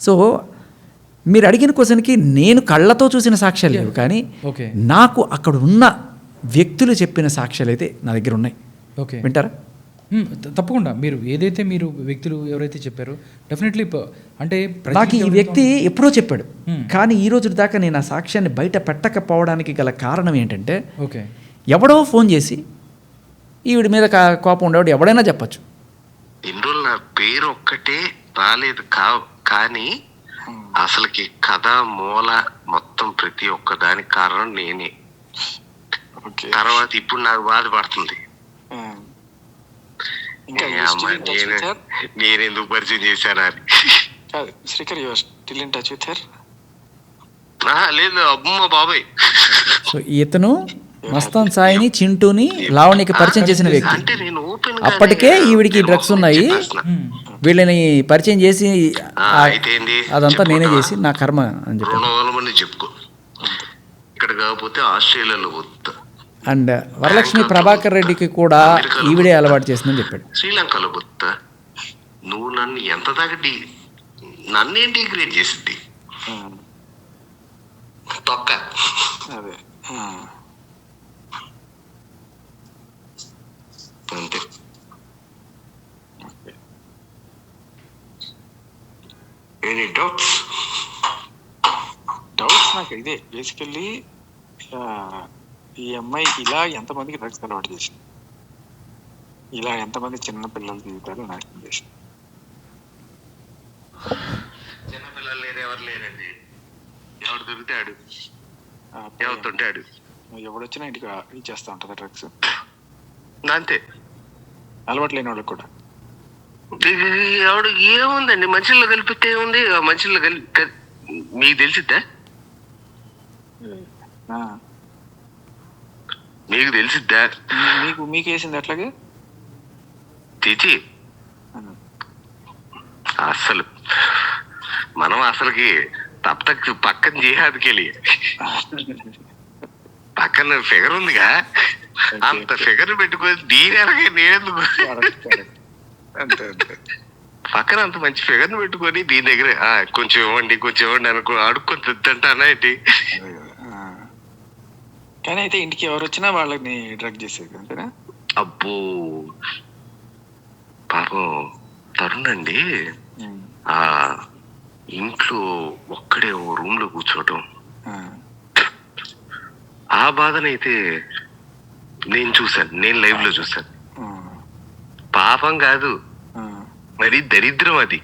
So మీరు అడిగిన క్వశ్చన్కి నేను కళ్ళతో చూసిన సాక్ష్యాలు లేవు. కానీ ఓకే నాకు అక్కడ ఉన్న వ్యక్తులు చెప్పిన సాక్ష్యాలు అయితే నా దగ్గర ఉన్నాయి. ఓకే వింటారా? తప్పకుండా. మీరు ఏదైతే మీరు వ్యక్తులు ఎవరైతే చెప్పారో డెఫినెట్లీ అంటే నాకు ఈ వ్యక్తి ఎప్పుడో చెప్పాడు. కానీ ఈ రోజు దాకా నేను ఆ సాక్ష్యాన్ని బయట పెట్టకపోవడానికి గల కారణం ఏంటంటే ఓకే ఎవడో ఫోన్ చేసి ఈవిడి మీద కా- కోపం ఉండేవాడు ఎవడైనా చెప్పచ్చు. ఇన్ని రోజులు నా పేరు ఒక్కటే రాలేదు కా కానీ అసలుకి కథ మూల మొత్తం ప్రతి ఒక్క దానికి కారణం నేనే. ఓకే. తర్వాత ఇప్పుడు నాకు బాధపడుతుంది నేను ఎందుకు పరిచయం చేశాను అని. Srikar you still in touch with her ఆ, లేదు అమ్మ బాబాయ్. సో ఇతను మస్తాన్ సాయిని చింటూని లావణ్యకి పరిచయం చేసిన వ్యక్తి. అప్పటికే ఈవిడికి డ్రగ్స్ ఉన్నాయి. వీళ్ళని పరిచయం చేసి ఆ- అయితే ఏంది అదంతా నేనే? చేసి నా కర్మ అని మంది చెప్పుకో. ఇక్కడ కాకపోతే ఆస్ట్రేలియాలో అండ్ వరలక్ష్మి ప్రభాకర్ రెడ్డికి కూడా ఈవిడే అలవాటు చేసిందని చెప్పాడు. శ్రీలంకలో బొత్త నువ్వు నన్ను ఎంత దాకా డి నన్నే డిగ్రేడ్ చేసింది తొక్క. అదే ఆ. అంతే ఎనీ డౌట్స్ డౌట్స్ నాకు ఇదే. బేసికల్లీ ఈ అమ్మాయి ఇలా ఎంతమందికి డ్రగ్స్ అలవాటు చేసింది? ఇలా ఎంతమంది చిన్న పిల్లల జీవితాలు నాశనం చేసింది? చిన్నపిల్లలు లేరు ఎవరు లేరండి? ఎవడు దొరికితే ఆడు. ఆ ఎవరుతుంటే ఆడు. ఎవడొచ్చినా ఇంటికి ఇచ్చేస్తా ఉంటుందా డ్రగ్స్ అంతే. అలవాటు లేని వాళ్ళకి కూడా ఏముందండి? మనుషుల్లో కలిపితే ఏముంది? ఆ మనుషుల్లో కలిపి కల్- మీకు తెలిసిద్దా. మీకు తెలిసిద్దా? మీకు మీకు వేసింది అట్లాగే? తెచ్చి ఆ. అసలు మనం అసలుకి తప్ప పక్కన జిహాద్కి వెళ్ళి. పక్కన ఫిగర్ ఉందిగా. అంత ఫిగర్ పెట్టుకొని దీని నేనెందుకు? Correct, correct. అంతే అంతే. పక్కన అంత మంచి ఫిగర్ పెట్టుకొని దీని దగ్గర "ఆ, కొంచెం ఇవ్వండి కొంచెం ఇవ్వండి అనుకో అడుక్కొని తింటానా ఏంటి. కానీ అయితే ఇంటికి ఎవరు వచ్చినా వాళ్ళని డ్రగ్ చేసేది అంతేనా? అబ్బో. పాపం తరుణ్ అండి. ఆ ఇంట్లో ఒక్కడే ఓ రూమ్లో కూర్చోవటం ఆ. బాధనైతే నేను చూశాను. నేను లైవ్లో చూశాను. పాపం కాదు. మరి దరిద్రం అది.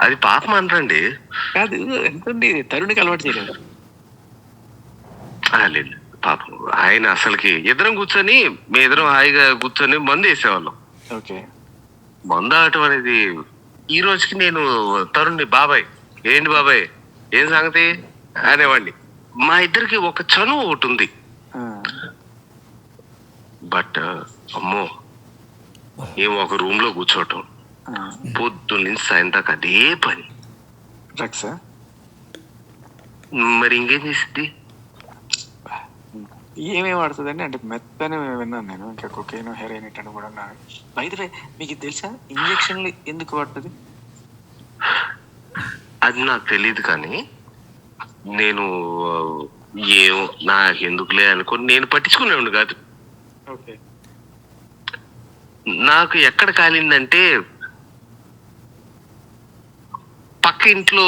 అది. పాపం అనరండి. కాదు ఎంతండి తరుణికి అలవాటు చేయలేదు. లేదు పాపం. ఆయన అసలుకి ఇద్దరం కూర్చొని మీ ఇద్దరం హాయిగా కూర్చొని మందు వేసేవాళ్ళం. ఓకే. మందు ఆడటం అనేది ఈ రోజుకి నేను తరుణ్ని బాబాయ్. ఏంటి బాబాయ్? ఏం సంగతి? అనేవాడిని మా ఇద్దరికి ఒక చనువు ఒకటి ఉంది. బట్ అమ్మో ఏం ఒక రూమ్లో కూర్చోవటం. ఆ. పొద్దు నుంచి సాయం దాకా అదే పని. మరి ఇంకేం చేసిద్ది? ఏమేమి వాడుతుందండి? అంటే మెత్తని విన్నాను నేను. ఇంకా కొకైన్ హెరోయిన్ ఇట్లా కూడా బయట మీకు తెలుసా? ఇంజక్షన్లు ఎందుకు వాడుతుంది? అది నాకు తెలియదు కానీ నేను ఏం నాకు ఎందుకులే అనుకొని నేను పట్టించుకునేవాడు కాదు. ఓకే. నాకు ఎక్కడ కాలిందంటే పక్క ఇంట్లో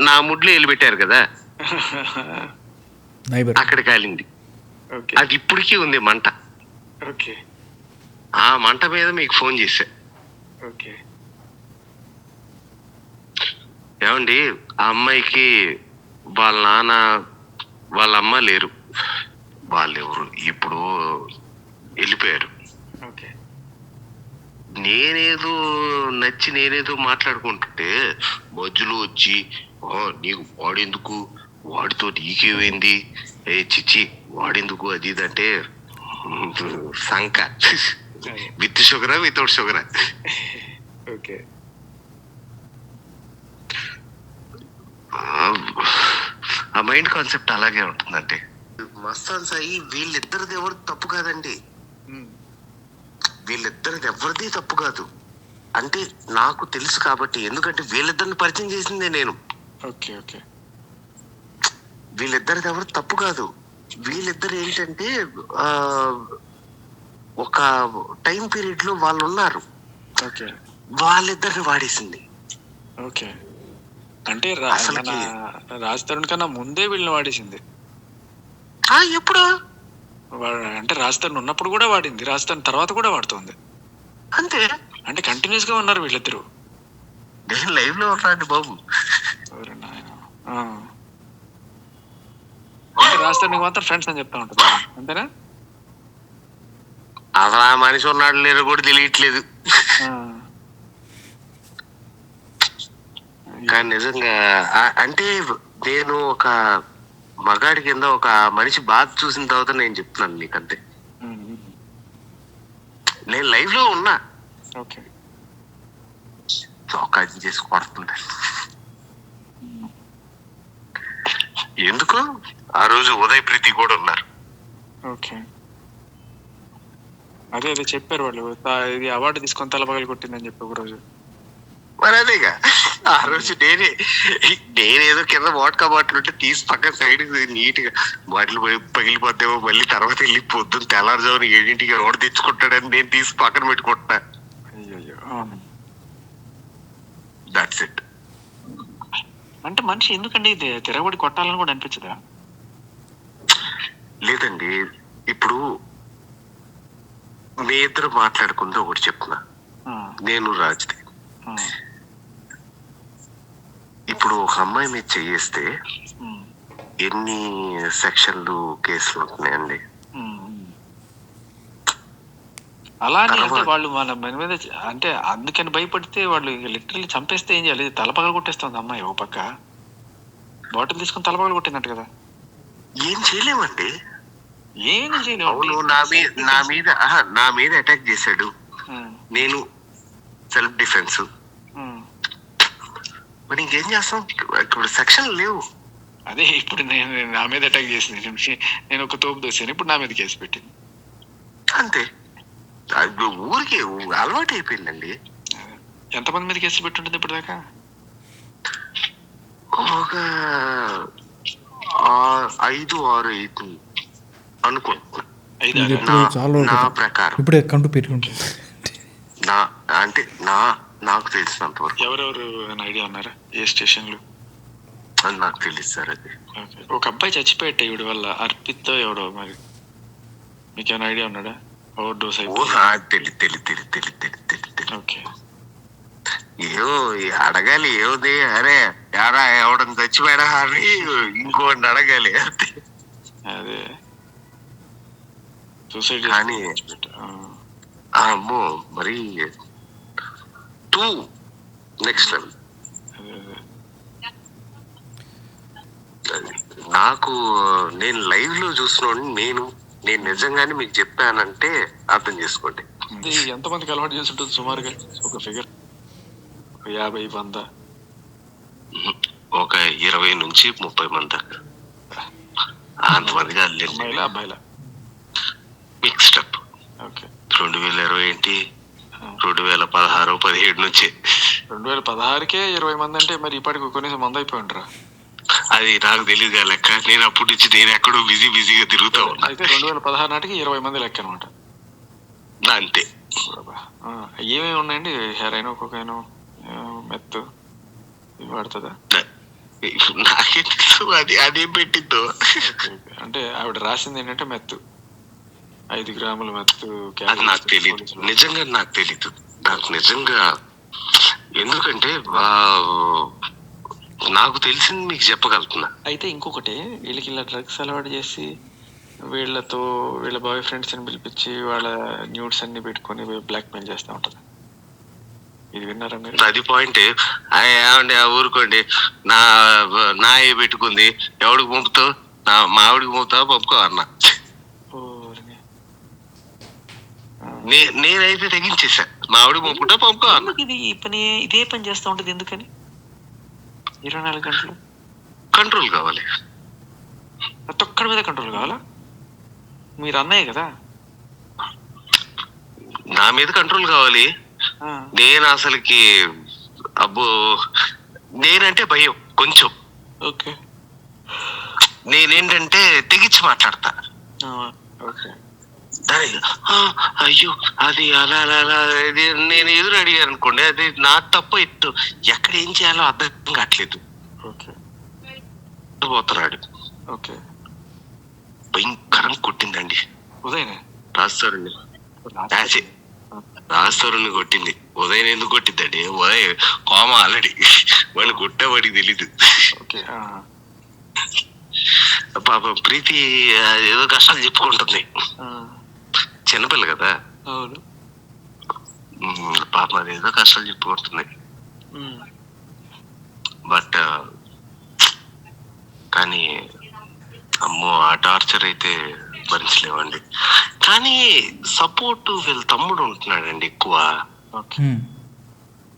నా ముడ్లో వెళ్ళి పెట్టారు కదా. నైబర్. అక్కడ కాలింది. ఓకే. అది ఇప్పటికీ ఉంది మంట. ఓకే. ఆ మంట మీద మీకు ఫోన్ చేశా. ఓకే. ఏమండి ఆ అమ్మాయికి వాళ్ళ నాన్న వాళ్ళ అమ్మ లేరు. వాళ్ళు ఎవరు ఇప్పుడు వెళ్ళిపోయారు. ఓకే. నేనేదో నచ్చి నేనేదో మాట్లాడుకుంటుంటే మధ్యలో వచ్చి "ఆ, నీకు వాడెందుకు? వాడితో నీకేమైంది? ఏ చిచ్చి వాడెందుకు? అది ఇది అంటే సంక విత్ షుగరా వితౌట్ షుగరా? ఓకే. ఆ మైండ్ కాన్సెప్ట్ అలాగే ఉంటుందంటే మస్తాన్ సాయి వీళ్ళిద్దరిది ఎవరు తప్పు కాదండి. వీళ్ళిద్దరిది ఎవరిది తప్పు కాదు. అంటే నాకు తెలుసు కాబట్టి ఎందుకంటే వీళ్ళిద్దరిని పరిచయం చేసిందే నేను. Okay okay. వీళ్ళిద్దరిది ఎవరు తప్పు కాదు. వీళ్ళిద్దరు ఏంటంటే ఆ, ఒక టైం పీరియడ్లో వాళ్ళు ఉన్నారు ఓకే. వాళ్ళిద్దరిని వాడేసింది. ఓకే. అంటే రా- అసలుకి- మన రాజ్ తరుణ్ కన్నా ముందే వీళ్ళని వాడేసింది. ఆ ఎప్పుడు? వా- అంటే రాజ్ తరుణ్ ఉన్నప్పుడు కూడా వాడింది. రాజ్ తరుణ్ తర్వాత కూడా వాడుతోంది. అంతే? అంటే కంటిన్యూస్గా ఉన్నారు వీళ్ళిద్దరు. నేను లైవ్లో ఉన్నాను బాబు. ఎవరు నాయన? ఆ. అంటే రాజ్ తరుణ్ మాత్రం ఫ్రెండ్స్ అని చెప్తా ఉంటారు అంతేనా? అసలు ఆ మనిషి ఉన్నాడు లేదో కూడా తెలియట్లేదు. ఆ. కానీ నిజంగా అంటే నేను ఒక మగాడి కింద ఒక మనిషి బాధ చూసిన తర్వాత నేను చెప్తున్నాను నీకు అంతే ఉమ్, ఉమ్. నేను లైవ్లో ఉన్నా. ఓకే. చౌకాజీ చేసి కొడుతుంది ఎందుకు? ఆ రోజు ఉదయ్ ప్రీతి కూడా ఉన్నారు. ఓకే. అదే అదే చెప్పారు వాళ్ళు. ఇది అవార్డు తీసుకొని తలపగలు కొట్టిందని చెప్పి ఒక రోజు మరి అదేగా ఆ రోజు నేనే నేనేదో కింద వాటకా బాటిల్ ఉంటే తీసి పక్కన సైడ్ నీట్గా బాటిల్ పోయి పగిలిపోతేమో మళ్ళీ తర్వాత వెళ్ళి పొద్దున్న తెల్లారుజామున ఏడింటికి రోడ్ తెచ్చుకుంటాడని నేను తీసి పక్కన పెట్టుకుంటున్నా. అయ్యో దట్స్ ఇట్ అంటే మనిషి ఎందుకండి తిరగబడి కొట్టాలని కూడా అనిపించదా? లేదండి. ఇప్పుడు మీ ఇద్దరు మాట్లాడుకుంటూ ఒకటి చెప్తున్నా. నేను రాజ్ది. ఇప్పుడు ఒక అమ్మాయి మీద చేయేస్తే ఎన్ని సెక్షన్లు కేసులు ఉంటున్నాయండి ఉమ్, ఉమ్. అలా అని అంటే వాళ్ళు మన మన మీద అంటే అందుకని భయపడితే వాళ్ళు లిటరల్లీ చంపేస్తే ఏం చేయాలి? తలపగలు కొట్టేస్తుంది అమ్మాయి ఓ పక్క. బాటిల్ తీసుకొని తలపగలు కొట్టినట్టు కదా. ఏం చేయలేమండి. ఏం అవును నా మీద నా మీద నా మీద అటాక్ చేశాడు. నేను సెల్ఫ్ డిఫెన్స్ మరి ఇంకేం చేస్తాం? ఇప్పుడు సెక్షన్ లేవు. అదే ఇప్పుడు నేను నా మీద అటాక్ చేసింది. నేను- నేను ఒక తోపు దోసాను ఇప్పుడు నా మీద కేసు పెట్టింది. అంతే. ఊరికే అలవాటు అయిపోయిందండి. ఎంతమంది మీద కేసు పెట్టుంటుంది ఇప్పుడు దాకా ఒక ఆ- ఐదు ఆరు ఐదు అనుకుంటున్నా. నా-. ప్రకారం. ఇప్పుడే కంటు పెట్టుకుంటుంది. నా అంటే నా నాకు తెలిసినంత వరకు. ఎవరెవరు అని ఐడియా ఉన్నారా? ఏ స్టేషన్లు? అది నాకు తెలియదు సార్ అది. ఒక అబ్బాయి చచ్చిపోయేట ఈవిడ వల్ల. అర్పిత్తో ఎవడో మరి? మీకేమైనా ఐడియా ఉన్నాడా? ఓవర్ డోస్ ఓ అయిపోయి నాకు తెలియదు తెలియదు తెలియదు తెలియదు తెలియదు తెలియదు తెలియదు ఓకే ఏమో అడగాలి ఏముంది అరే యారా ఎవడం చచ్చిపోయాడా? అని ఇంకోటి అడగాలి అదే. సూసైడ్ కానీ- అమ్మో మరి టూ నెక్స్ట్ లెవెల్ నాకు నేను లైవ్లో చూసిన నేను నేను నిజంగానే మీకు చెప్పానంటే అర్థం చేసుకోండి. ఎంతమందికి అలవాటు చేసి ఉంటుంది సుమారుగా? ఒక ఫిగర్ యాభై వంద. ఒక ఇరవై నుంచి ముప్పై మంది దాకా. అంతమంది కాదు అమ్మాయిలా అబ్బాయిలా? Mixed up okay. రెండు వేల ఇరవై ఏంటి? రెండు వేల పదహారు పదిహేడు నుంచి. రెండు వేల పదహారుకే ఇరవై మంది అంటే మరి ఇప్పటికి కనీసం మంది అయిపోయి ఉంటారా అది నాకు తెలియదు లెక్క. నేను అప్పటి నుంచి నేను ఎక్కడో బిజీ బిజీగా తిరుగుతా ఉన్నా. అయితే రెండు వేల పదహారు నాటికి ఇరవై మంది లెక్క అనమాట. అంతే. ఏమేమి ఉన్నాయండి? హెయిర్ అయినా ఒక్కొక్కైనా మెత్తు వాడుతుందా నాకే తెలుసు అది అదేం పెట్టిద్దో? అంటే ఆవిడ రాసింది ఏంటంటే మెత్తు. ఐదు గ్రాముల మెత్తు అది నాకు తెలియదు నిజంగా నాకు తెలీదు. నాకు నిజంగా ఎందుకంటే నాకు తెలిసింది మీకు చెప్పగలుగుతున్నా. అయితే ఇంకొకటి వీళ్ళకి ఇలా డ్రగ్స్ అలవాటు చేసి వీళ్ళతో వీళ్ళ బాయ్ ఫ్రెండ్స్ని పిలిపించి వాళ్ళ న్యూడ్స్ అన్ని పెట్టుకొని బ్లాక్ మెయిల్ చేస్తూ ఉంటది. ఇది విన్నారా మీరు? అది పాయింట్ ఏమండి ఆ ఊరుకోండి. నా నా ఏ పెట్టుకుంది? ఎవడికి పంపుతావు? నా మావిడికి పంపుతావా? పంపుకో అన్న ఓరిని. నే నేనైతే తెగించేసా. మావిడికి పంపుకుంటా పంపుకో ఇది? పని ఇదే పని చేస్తూ ఉంటది ఎందుకని? ఇరవై నాలుగు గంటలు. కంట్రోల్ కావాలి. ప్రతి ఒక్కడి మీద కంట్రోల్ కావాలా? మీరు అన్నయ్య కదా? నా మీద కంట్రోల్ కావాలి. నేను అసలుకి అబ్బో నేనంటే భయం కొంచెం. ఓకే. నేనేంటంటే తెగించి మాట్లాడతా. ఓకే. దానికి, "ఆ, అయ్యో అది అలా అలా అలా ఇది నేను ఎదురు అడిగాను అనుకోండి అది నా తప్పు ఎత్తు ఎక్కడ ఏం చేయాలో అర్థం కావట్లేదు. ఓకే. పోతున్నాడు. ఓకే. భయంకరం కొట్టిందండి. ఉదయనే? రాస్తారుని రాసే రాస్తారుని కొట్టింది. ఉదయం ఎందుకు కొట్టిందండి ఉదయం కోమ ఆల్రెడీ. వాళ్ళు కొట్టేవాడికి తెలీదు. పాపం ప్రీతి ఏదో కష్టాలు చెప్పుకుంటుంది. చిన్నపిల్ల కదా. అవును. పాపం అది ఏదో కష్టాలు చెప్పుకుంటుంది బట్ కానీ అమ్మో ఆ టార్చర్ అయితే భరించలేమండి. కానీ సపోర్ట్ వీళ్ళ తమ్ముడు ఉంటున్నాడండి ఎక్కువ.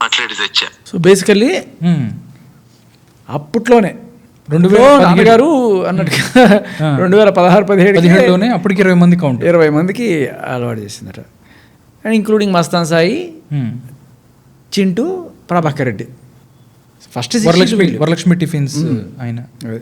మాట్లాడి తెచ్చా. So basically. అప్పట్లోనే రెండు వేల. నాన్నగారు అన్నట్టుగా. రెండు వేల పదహారు పదిహేడు పదిహేడులోనే అప్పటికి ఇరవై మంది కౌంట్ ఇరవై మందికి అలవాటు చేసిందట. And including Mastan Sai. Chintu Prabhakar Reddy. First Varalakshmi Varalakshmi tiffins ఆయన. అదే.